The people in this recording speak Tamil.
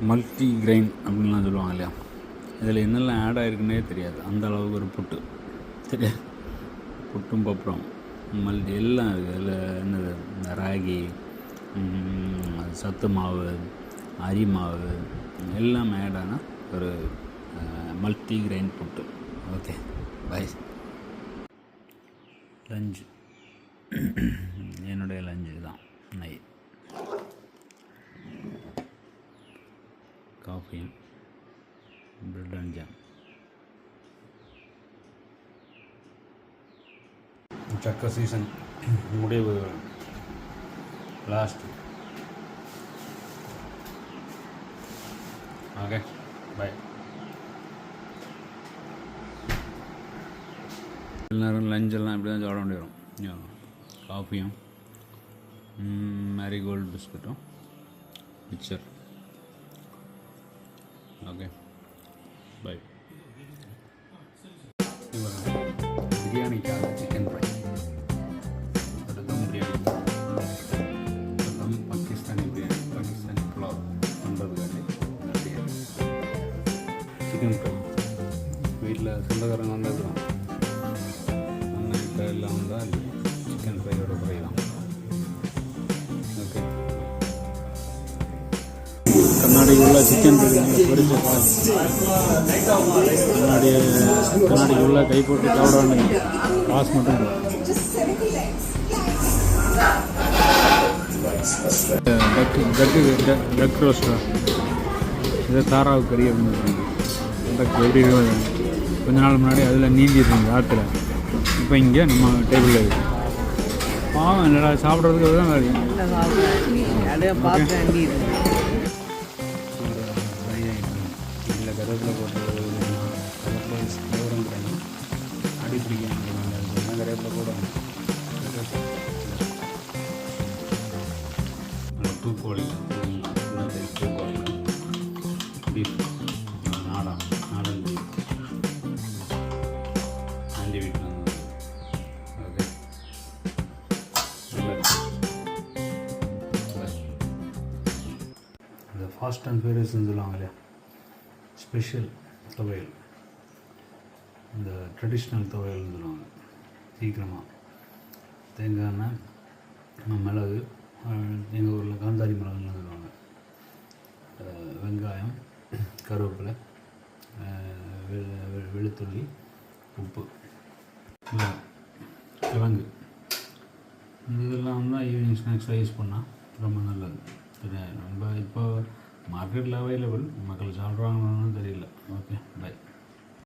மல்டி கிரெயின் அப்படின்லாம் சொல்லுவாங்க இல்லையா? இதில் என்னெல்லாம் ஆட் ஆகிருக்குன்னே தெரியாது. அந்த அளவுக்கு ஒரு புட்டு. தெரியாது. புட்டும் பப்புறம். மல்டி எல்லாம் இருக்குது அதில் என்னது? இந்த ராகி சத்து மாவு அரி மாவு எல்லாம் ஆட் ஒரு multi grain puttu. Okay. Bye lunch. என்னுடைய லஞ்சு தான். காஃபியும் ப்ரெட் அண்ட் ஜாம் சக்க சீசன் முடிவு. லாஸ்ட் ஓகே பை எல்லாரும் லஞ்செல்லாம் இப்படி தான் சாப்பிட வேண்டி வரும். காஃபியும் மேரிகோல்டு பிஸ்கட்டும் மிக்சர் ஓகே பை பிரியாணிக்காக சிக்கன் ஃப்ரை ஒரு தம் பிரியாணி ஒரு தம் பாகிஸ்தானி பிரியாணி பாகிஸ்தானி புலாவ் இந்த பிரியாணி சிக்கன் ஃப்ரை வீட்டில் சொந்தக்காரங்க வந்ததுதான் கண்ணாடிக்குள்ள சிக்கன் பிரியாணி பொரிச்ச காசு கண்ணாடி கண்ணாடிக்குள்ள கை போட்டு சாப்பிட வேண்டிய காசு மட்டும் டக்- டக் ரோஸ்டா இது தாராவு கறி அப்படின்னு சொல்லுவாங்க எப்படி கொஞ்ச நாள் முன்னாடி அதில் நீந்தி இருந்தது ஆற்றுல இப்போ இங்கே நம்ம டேபிளில் இருக்கு. பாவம் என்னடா சாப்பிட்றதுக்கு அதுதான் இல்லை அப்படியே பார்க்க வேண்டி இருக்கு இதில் கருவேப்பிலை போட்டு கருவேப்பிலை ஃப்ளேவரும் கிடைக்கும் அடி பிடிக்கும் கருவேப்பிலை போடுவாங்க? தூக்கோழி தூக்கோழி பீஃப் நாடா நாடன் பீஃப் ஆண்டி வீட்டில் ஓகே இந்த ஃபாஸ்ட் அண்ட் ஃபேரியஸ்ன்னு சொல்லுவாங்க இல்லையா? ஸ்பெஷல் துவையல். இந்த ட்ரெடிஷ்னல் துவையல்னு சொல்லுவாங்க சீக்கிரமாக தேங்காய் எண்ணெய் மிளகு எங்கள் ஊரில் காந்தாரி மிளகுன்னு சொல்லுவாங்க வெங்காயம் கருவேப்பிலை வெ- வெ- வெளுத்துள்ளி உப்பு கிழங்கு. இதெல்லாம் தான் ஈவினிங் ஸ்நாக்ஸாக யூஸ் பண்ணால் ரொம்ப நல்லது. ரொம்ப இப்போ மார்க்கெட் லெவல் மக்களை சாப்பிட்றாங்கன்னு தெரியல ஓகே பாய்